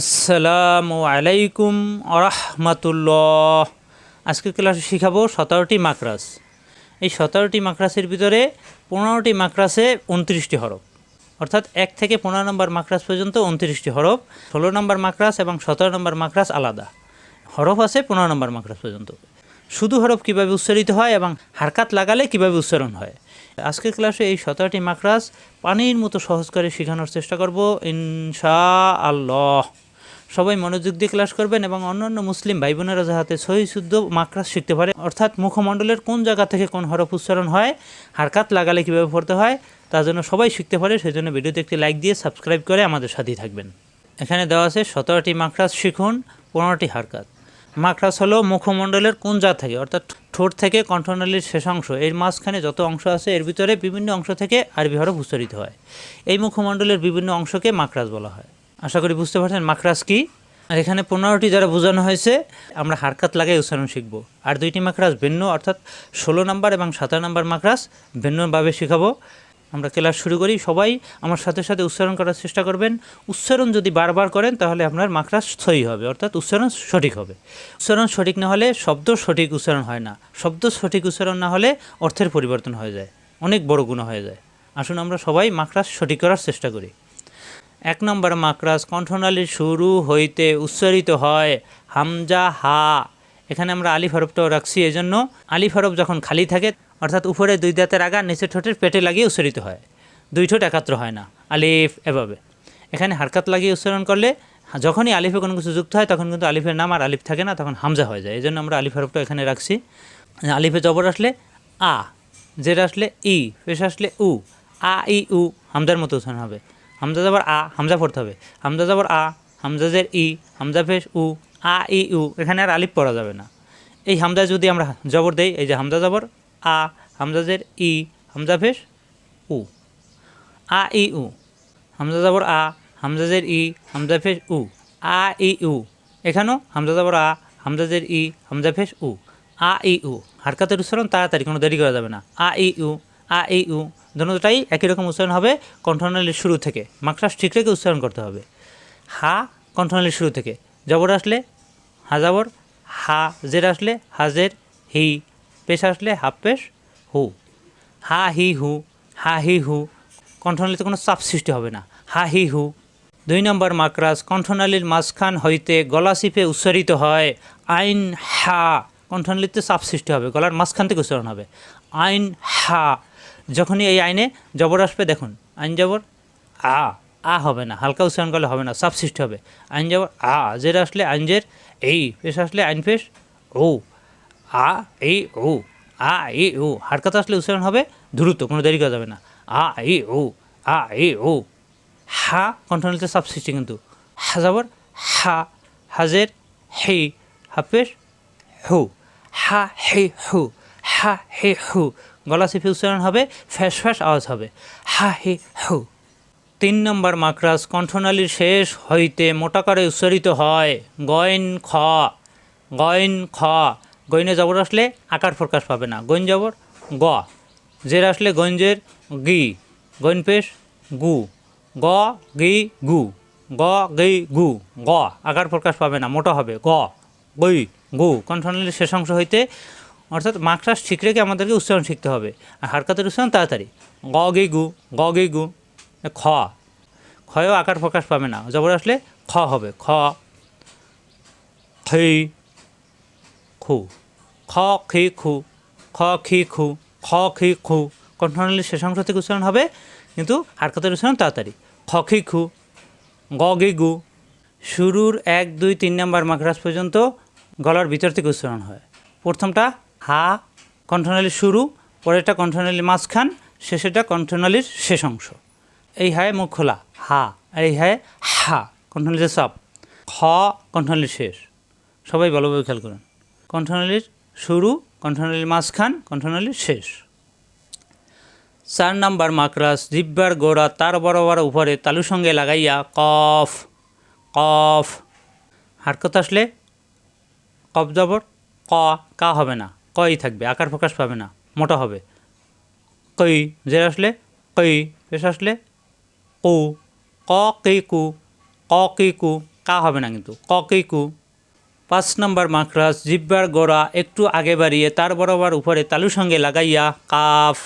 আসসালামু আলাইকুম আরহামাতুল্লাহ। আজকের ক্লাসে শিখাবো সতেরোটি মাকরাস এই সতেরোটি মাকরাসের ভিতরে পনেরোটি মাকরাসে উনত্রিশটি হরফ। অর্থাৎ এক থেকে পনেরো নম্বর মাকরাস পর্যন্ত উনত্রিশটি হরফ। ষোলো নম্বর মাকরাস এবং সতেরো নম্বর মাকরাস আলাদা। হরফ আছে পনেরো নম্বর মাকরাস পর্যন্ত। শুধু হরফ কীভাবে উচ্চারিত হয় এবং হারকাত লাগালে কীভাবে উচ্চারণ হয়? আজকের ক্লাসে এই সতেরোটি মাকরাস পানির মতো সহজ করে শেখানোর চেষ্টা করব ইনশা আল্লাহ সবাই মনোযোগ দিয়ে ক্লাস করবেন এবং অন্যান্য মুসলিম ভাই বোনেরা যাহাতে সহি শুদ্ধ মাকরাস শিখতে পারে, অর্থাৎ মুখমণ্ডলের কোন জায়গা থেকে কোন হরফ উচ্চারণ হয়, হারকাত লাগালে কীভাবে পড়তে হয় তার জন্য সবাই শিখতে পারে সেই জন্য ভিডিওতে একটি লাইক দিয়ে সাবস্ক্রাইব করে আমাদের সাথেই থাকবেন। এখানে দেওয়া আছে সতেরোটি মাকরাস শিখুন, পনেরোটি হারকাত। মাকরাস হলো মুখমণ্ডলের কোন জাত থেকে, অর্থাৎ ঠোঁট থেকে কণ্ঠনালীর শেষ অংশ, এর মাঝখানে যত অংশ আছে, এর ভিতরে বিভিন্ন অংশ থেকে আরবি হরফ উচ্চারিত হয়। এই মুখমণ্ডলের বিভিন্ন অংশকে মাকরাস বলা হয়। আশা করি বুঝতে পারছেন মাকরাস কি? আর এখানে পনেরোটি যারা বোঝানো হয়েছে, আমরা হারকাত লাগাই উচ্চারণ শিখব। আর দুইটি মাকরাস ভিন্ন, অর্থাৎ ষোলো নম্বর এবং সতেরো নম্বর মাকরাস ভিন্নভাবে শেখাবো। আমরা ক্লাস শুরু করি, সবাই আমার সাথে সাথে উচ্চারণ করার চেষ্টা করবেন। উচ্চারণ যদি বারবার করেন, তাহলে আপনার মাকরাস সহি হবে, অর্থাৎ উচ্চারণ সঠিক হবে। উচ্চারণ সঠিক না হলে শব্দ সঠিক উচ্চারণ হয় না। শব্দ সঠিক উচ্চারণ না হলে অর্থের পরিবর্তন হয়ে যায়, অনেক বড় গুণ হয়ে যায়। আসুন আমরা সবাই মাকরাস সঠিক করার চেষ্টা করি। এক নম্বর মাকরাস কণ্ঠনালীর শুরু হইতে উচ্চারিত হয়, হামজা হা। এখানে আমরা আলিফ হরফটাও রাখছি, এজন্য আলিফ হরফ যখন খালি থাকে, অর্থাৎ উপরে দুই দাঁতের আগা, নিচের ঠোঁটের পেটে লাগিয়ে উচ্চারিত হয়। দুই ঠোঁট একাত্র হয় না, আলিফ এভাবে। এখানে হারকাত লাগিয়ে উচ্চারণ করলে যখনই আলিফে কোনো কিছু যুক্ত হয়, তখন কিন্তু আলিফের নাম আর আলিফ থাকে না, তখন হামজা হয়ে যায়। এই জন্য আমরা আলিফ হরফটা এখানে রাখছি। আলিফে জবর আসলে আ, জের আসলে ই পেশ আসলে উ, আ, ই, উ, হামজার মতো উচ্চারণ হবে। হামজা যাবার আ, হামজা পড়তে হবে। হামজা যাবার আ হামজা জের ই, হামজা ফেস উ, আ, ই, উ, এখানে আর আলিফ পড়া যাবে না। এই হামজা যদি আমরা জবর দেই, এই যে হামজা জবর, আ হামজা জের ই, হামজা ফেস উ। আ, ই, উ, হামজা জবর আ হামজা জের ই, হামজা ফেস উ। আ, ই, উ, এখানেও হামজা জবর আ হামজা জের ই, হামজা ফেস উ। আ, ই, উ, হারকাতের উচ্চারণ তাড়াতাড়ি, কোনো দেরি করা যাবে না। আ, ই, উ, আ, ই, উ দুটোটাই একই রকম উচ্চারণ হবে কণ্ঠনালীর শুরু থেকে। মাকড়াস ঠিক রেখে উচ্চারণ করতে হবে। হা কণ্ঠনালীর শুরু থেকে। জবর আসলে হা জবর, হা জের আসলে হাজের হি পেশ আসলে হাফ পেশ, হু। হা হি হু, হা হি হু, কণ্ঠনালীতে কোনো চাপ সৃষ্টি হবে না। হা হি হু। দুই নম্বর মাকরাস কণ্ঠনালীর মাঝখান হইতে গলা চিপে উচ্চারিত হয়। আইন হা, কণ্ঠনালীতে চাপ সৃষ্টি হবে। গলার মাঝখান থেকে উচ্চারণ হবে। আইন হা যখনই এই আইনে জবর আসবে, দেখুন, আইন জবর আ আ হবে না, হালকা উচ্চারণ করলে হবে না সৃষ্টি হবে। আইন জবর আ, জের আসলে আইন জের, এই, পেশ আসলে আইন পেশ, ও, আ এই ও, আ, এ, ও, হারকাত আসলে উচ্চারণ হবে দ্রুত, কোনো দেরি করা যাবে না, আ, এ, ও, আ, এ, ও, হা কণ্ঠনালীতে চাপ সৃষ্টি কিন্তু, হা যাবর হা হাজের হে হাফেশ হু, হা, হে, হু, হা, হে, হু গলা চিপে উচ্চারণ হবে, ফ্যাস ফ্যাস আওয়াজ হবে। হা হে হু। তিন নম্বর মাকরাস কণ্ঠনালীর শেষ হইতে মোটা করে উচ্চারিত হয়, গয়ন খ। গয়ন খ। গইনে জবর আসলে আকার প্রকাশ পাবে না। গইন জবর, গ। জের আসলে গঞ্জের গি। গইন পেশ, গু। গ, গি, গু। গ, গি, গু। গ। আকার প্রকাশ পাবে না, মোটা হবে। গ গই গু। কণ্ঠনালীর শেষ অংশ হইতে অর্থাৎ মাকড়াস ঠিক রেখে আমাদেরকে উচ্চারণ শিখতে হবে। আর হারকাতের উচ্চারণ তাড়াতাড়ি। গ গে গু, গ গে গু, খ। ক্ষয়ও আকার প্রকাশ পাবে না। জবর আসলে খ হবে। খ খি খু। খ, খি, খু। খ, খি, খু। খ, খি, খু। কণ্ঠনালীর শেষ অংশ থেকে উচ্চারণ হবে। কিন্তু হারকাতের উচ্চারণ তাড়াতাড়ি। খ, খি, খু। গ, গে, গু। শুরুর এক, দুই, তিন নাম্বার মাকড়াস পর্যন্ত গলার ভিতর থেকে উচ্চারণ হয়। প্রথমটা হা, কণ্ঠনালীর শুরু, পরেরটা কণ্ঠনালীর মাঝখান, শেষেরটা কণ্ঠনালীর শেষ অংশ। এই হায় মুখ খোলা, হা, আর এই হায় হা, কণ্ঠনালীর চাপ, খ, কণ্ঠনালীর শেষ। সবাই ভালোভাবে খেয়াল করুন। কণ্ঠনালীর শুরু, কণ্ঠনালীর মাঝখান, কণ্ঠনালীর শেষ। চার নাম্বার মাকরাস জিব্বার গোড়া তার বরাবর উপরে তালুর সঙ্গে লাগাইয়া কফ কফ। হারকত আসলে, কফ জবর, ক, কা হবে না। কই থাকবে? আকার প্রকাশ পাবে না, মোটা হবে। কই? জের আসলে? কই? পেশ আসলে? কু। ক কে কু? ক কে কু? কা হবে না কিন্তু। ককে কু পাঁচ নম্বর মাকড়াস জিব্বার গোড়া একটু আগে বাড়িয়ে তার বরাবর উপরে তালুর সঙ্গে লাগাইয়া কাফ।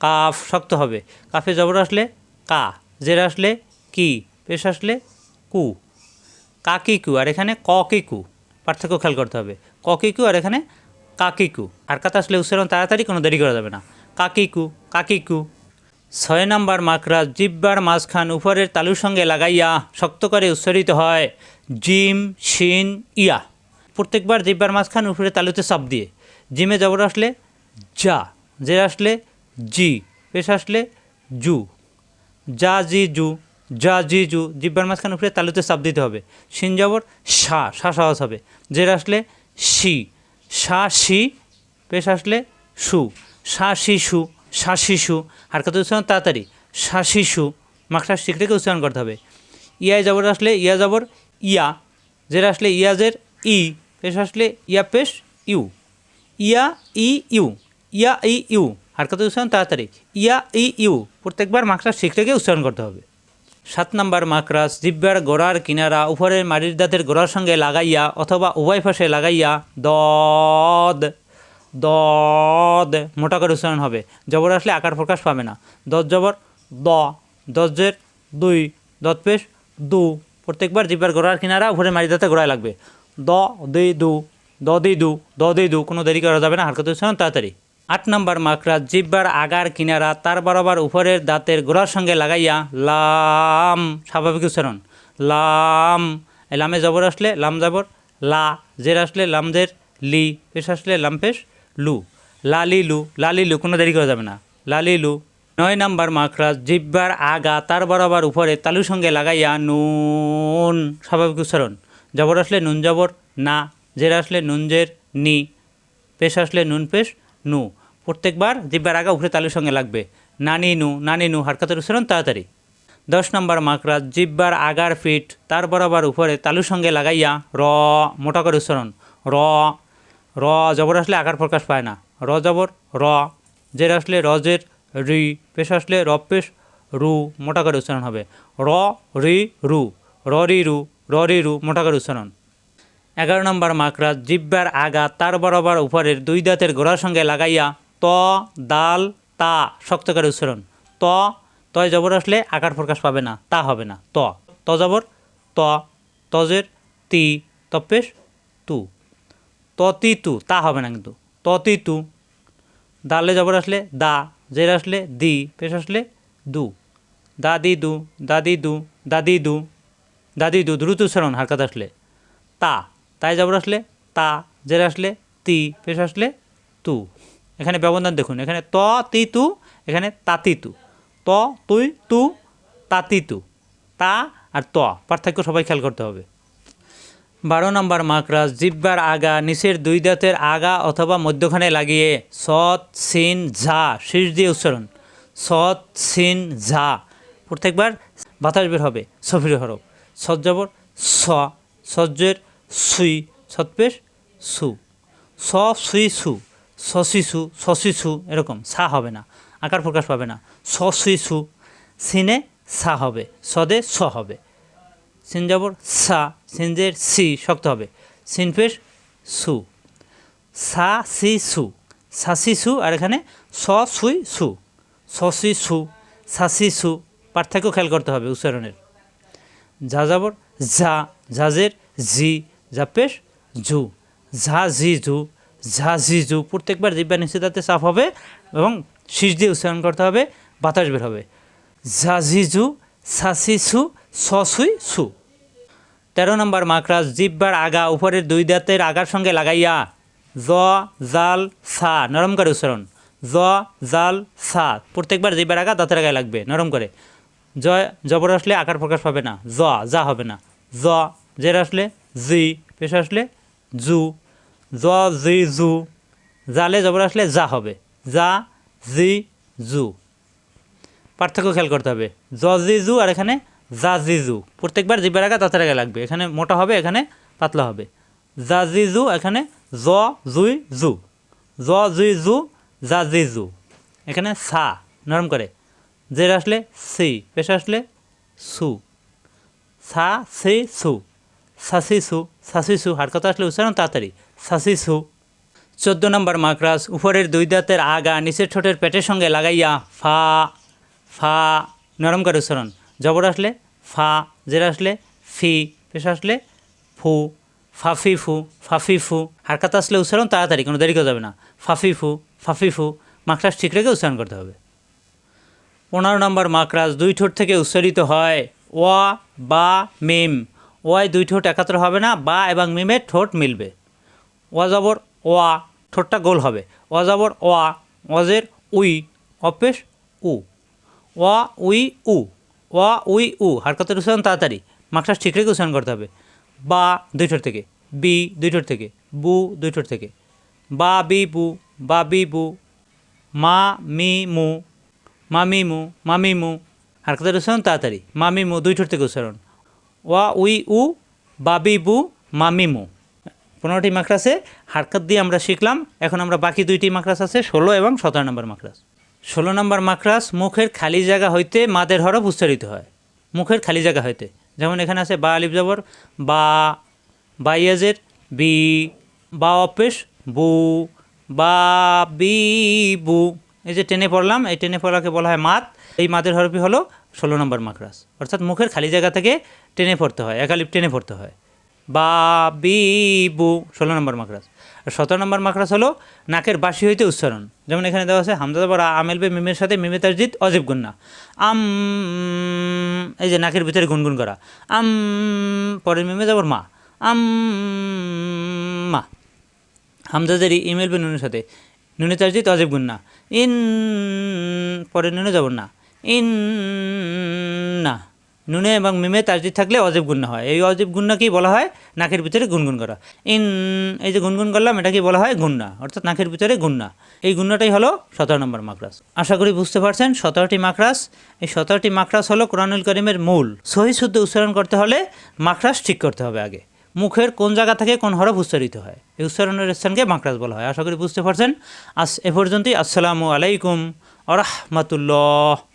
কাফ শক্ত হবে। কাফে জবর আসলে? কা। জের আসলে? কি? পেশ আসলে? কু। কাকি কু। আর এখানে ক কি কু? পার্থক্য খেয়াল করতে হবে। ক কি কু আর এখানে কাকিকু। আর কাতা আসলে উচ্চারণ তাড়াতাড়ি কোনো দেরি করা যাবে না। কাকিকু কাকিকু। ছয় নম্বর মাকড়া জিব্বার মাঝখান উপরের তালুর সঙ্গে লাগাইয়া শক্ত করে উচ্চারিত হয়, জিম, শিন, ইয়া। প্রত্যেকবার জিব্বার মাঝখান উপরে তালুতে চাপ দিয়ে। জিমে জবর আসলে যা যে আসলে জি, পেশ আসলে জু। যা, জি, জু, যা, জি, জু, জিব্বার মাঝখান উপরে তালুতে চাপ দিতে হবে। শিন জবর সা সা সহজ হবে। জের আসলে সি সা সি পেশ আসলে সু। সা শিশু সা। শিশু আর কত উচ্চারণ? তাড়াতাড়ি। সা। শিশু মাকড়া শিখটাকে উচ্চারণ করতে হবে। ইয়ায় জবর আসলে ইয়া জবর, ইয়া। জের আসলে ইয়াজের ই। পেশ আসলে ইয়া পেশ, ইউ। ইয়া ই ইউ। ইয়া ই ইউ। আর কত উচ্চারণ? তাড়াতাড়ি। ইয়া ই ইউ। প্রত্যেকবার মাকড়া শিখটাকে উচ্চারণ করতে হবে। সাত নম্বর মাকড়াস জিব্বার গোড়ার কিনারা, উপরের মাটির দাঁতের গোড়ার সঙ্গে লাগাইয়া অথবা উভয় পাশে লাগাইয়া দদ দদ, মোটা করে উচ্চারণ হবে। জবর আসলে আকার প্রকাশ পাবে না। দশ জবর, দ দশের দুই দত পেশ, দু। প্রত্যেকবার জিব্বার গোড়ার কিনারা উপরে মাটির দাঁতে গোড়ায় লাগবে। দ দুই দু, দ দুই দু দ দুই দু, কোনো দেরি করা যাবে না হারকত উচ্চারণ তাড়াতাড়ি। আট নম্বর মাকড়া, জিব্বার আগার কিনারা, তার বরাবর উপরের দাঁতের গোড়ার সঙ্গে লাগাইয়া লাম, স্বাভাবিক উচ্চারণ, লাম লামে জবর আসলে লাম জবর, লা, জের আসলে লামজের লি, পেশ আসলে লাম পেশ, লু, লালি লু লালি লু, কোনো দেরি করা যাবে না, লালি লু। নয় নাম্বার মাকড়া, জিব্বার আগা, তার বরাবর উপরে তালুর সঙ্গে লাগাইয়া নুন, স্বাভাবিক উচ্চারণ, জবর আসলে নুন জবর, না, জের আসলে নুনজের নি, পেশ আসলে নুন পেশ, নু প্রত্যেকবার জিব্বার আগা উপরে তালুর সঙ্গে লাগবে। নানি নু নানি নু হারকাতের উচ্চারণ তাড়াতাড়ি। দশ নম্বর মাকড়া জিব্বার আগার ফিট, তার বরাবর উপরে তালুর সঙ্গে লাগাইয়া র, মোটা করে উচ্চারণ। র র, জবর আসলে আকার প্রকাশ পায় না। র জবর, র, জের আসলে রজের রি, পেশ আসলে র পেশ রু, মোটা করে উচ্চারণ হবে। র, রি, রু, র, রি, রু, র, রি, রু, মোটা করে উচ্চারণ। এগারো নম্বর মাকড়া জিব্বার আগা, তার বরাবর উপরের দুই দাঁতের গোড়ার সঙ্গে লাগাইয়া ত, দাল, তা, শক্ত করে উচ্চারণ। ত তয় জবর আসলে আকার প্রকাশ পাবে না, তা হবে না, ত। ত জবর, ত, তজের, তি তপেশ তু। ততি তু তা হবে না কিন্তু। ততি তু দালে জবর আসলে দা, জের আসলে দি, পেশ আসলে দু। দাদি দু দাদি দু দাদি দু দাদি দু দ্রুত উচ্চারণ, হারকাত আসলে। তা, তাই জবর আসলে তা, জের আসলে তি, পেশ আসলে তু। এখানে ব্যবধান দেখুন, এখানে ত, তি, তু, এখানে তাতি তু তুই, তু তাতি তু আর ত, পার্থক্য সবাই খেয়াল করতে হবে। বারো নম্বর মাকড়াস জিব্বার আগা, নিচের দুই দাঁতের আগা অথবা মধ্যখানে লাগিয়ে সৎ, সিন, ঝা, শীষ দিয়ে উচ্চারণ। সৎ, সিন, ঝা। প্রত্যেকবার বাতাস বের হবে, সফির হরফ। সজ্জাবর স। সজ্জের সুই। সৎপেশ সু। স, সুই, সু। সসি সু সসি সু এরকম, সা হবে না, আকার প্রকাশ পাবে না। স সুই সু সিনে সা হবে, সদে স হবে। সিন যাবর সা, সিনজের সি শক্ত হবে। সিনফেশ সু। সা, সি, সু। সাসি, সু, আর এখানে স, সুই, সু। সসি সু, সাসি, সু, পার্থক্য খেয়াল করতে হবে উচ্চারণের। যা যাবর যা ঝাজের জি জাপেশ জু। ঝা জি, জু ঝা জি জু প্রত্যেকবার জিব্বা নিশ্চিতাতে সাফ হবে এবং শীষ দিয়ে উচ্চারণ করতে হবে, বাতাস বের হবে। ঝা জি জু সাসি সু সসুই, সু। তেরো নম্বর মাকড়াস জিব্বার আগা, উপরের দুই দাঁতের আগার সঙ্গে লাগাইয়া জ, জাল, সা, নরম করে উচ্চারণ। জ, জাল, সা, প্রত্যেকবার জিব্বার আগা দাঁতের আগায় লাগবে, নরম করে। জয় জবর আসলে আকার প্রকাশ পাবে না, জ, যা হবে না। জ, জের আসলে, জি, পেশ আসলে, জু জ, জি, জু। জালে জবর আসলে যা হবে। যা, জি, জু। পার্থক্য খেয়াল করতে হবে। জ, জি, জু আর এখানে জা জি, জু। প্রত্যেকবার জিব্বার আগা দাঁতের আগে লাগবে। এখানে মোটা হবে, এখানে পাতলা হবে। জা জি, জু, এখানে জ, জুই, জু। জ জুই জু জা জি, জু। এখানে সা, নরম করে। জের আসলে সি, পেশ আসলে সু। সা, সি, সু। সাসি সু সাসি সু হার কথা আসলে উচ্চারণ? তাড়াতাড়ি। সাসিসু। চোদ্দ নম্বর মাকরাস উপরের দুই দাঁতের আগা নিচের ঠোঁটের পেটের সঙ্গে লাগাইয়া ফা ফা, নরম করে উচ্চারণ। জবর আসলে ফা, জের আসলে ফি, পেশ আসলে ফু ফাফি ফু ফাফি ফু হারকাত আসলে উচ্চারণ তাড়াতাড়ি, কোনো দেরি করা যাবে না। ফাফি ফু ফাফি ফু মাকরাস ঠিক রেখে উচ্চারণ করতে হবে। পনেরো নম্বর মাকরাস দুই ঠোঁট থেকে উচ্চারিত হয় ওয়া, বা, মিম। ওয়াই দুই ঠোঁট একাত্র হবে না, বা এবং মিমের ঠোঁট মিলবে। ওয়া জবর ওয়া, ঠোঁটটা গোল হবে। ওয়া জবর ওয়া, ওয়াজের উই, অপেশ উ। ওয়া উই উ, ওয়া উই উ, হারকাতের উচ্চারণ তাড়াতাড়ি। মাকড়াস ঠিক রেখে উচ্চারণ করতে হবে। বা, দুই ঠোঁট থেকে। বি, দুই ঠোঁট থেকে। বু, দুই ঠোঁট থেকে। বা, বি, বু, বা, বি, বু। মা, মি, মু। মামি মু মামি মু হারকাতের উচ্চারণ তাড়াতাড়ি। মামি মু দুই ঠোঁট থেকে উচ্চারণ। ওয়া, উই, উ বাবি বু মামি মু। পনেরোটি মাকড়াসে হারকাত দিয়ে আমরা শিখলাম। এখন আমরা বাকি দুইটি মাকড়াস আছে, ষোলো এবং সতেরো নম্বর মাকড়াস ষোলো নম্বর মাকড়াস মুখের খালি জায়গা হইতে মাদের হরফ উচ্চারিত হয়। মুখের খালি জায়গা হইতে। যেমন এখানে আছে বা আলিফ জবর, বা বাইয়াজের বি, বা অপেশ, বু, বা, বি, বু। এই যে টেনে পড়লাম, এই টেনে পড়াকে বলা হয় মাত এই মাদের হরফই হলো ষোলো নম্বর মাকড়াস অর্থাৎ মুখের খালি জায়গা থেকে টেনে পড়তে হয় একালিপ টেনে পড়তে হয়। বা বি বু ষোলো নম্বর মাকড়াস আর সতেরো নম্বর মাকড়াস হলো নাকের বাসি হইতে উচ্চারণ। যেমন এখানে দেওয়া আছে হামদা জবর আ আমেলবে মিমের সাথে মিমে তারজিদ অজীব গুন্না। আম, এই যে নাকের ভিতরে গুনগুন করা। আম, পরের মিমে যাবর মা। আম, মা। হামজাদের ইমেল বে নুনের সাথে। নুনে তারজিদ অজীব গুন্না। ইন পরে নুনে যাবর না। ইন, না। নুনে এবং মিমে তারজিদ থাকলে অজীব গুন্না হয়। এই অজীব গুন্নাকেই বলা হয়? নাকের ভিতরে গুনগুন করা। ইন, এই যে গুনগুন করলাম এটাকে বলা হয়? গুন্না অর্থাৎ নাকের ভিতরে গুন্না এই গুন্নাটাই হলো সতেরো নম্বর মাকরাস আশা করি বুঝতে পারছেন, সতেরোটি মাকরাস এই সতেরোটি মাকরাস হলো কোরআনুল করিমের মূল। সহি শুদ্ধ উচ্চারণ করতে হলে মাকরাস ঠিক করতে হবে আগে। মুখের কোন জায়গা থেকে কোন হরফ উচ্চারিত হয়? এই উচ্চারণের স্থানকে মাকরাস বলা হয়। আশা করি বুঝতে পারছেন। আস এ পর্যন্তই। আসসালামু আলাইকুম আ রহমতুল্লাহ।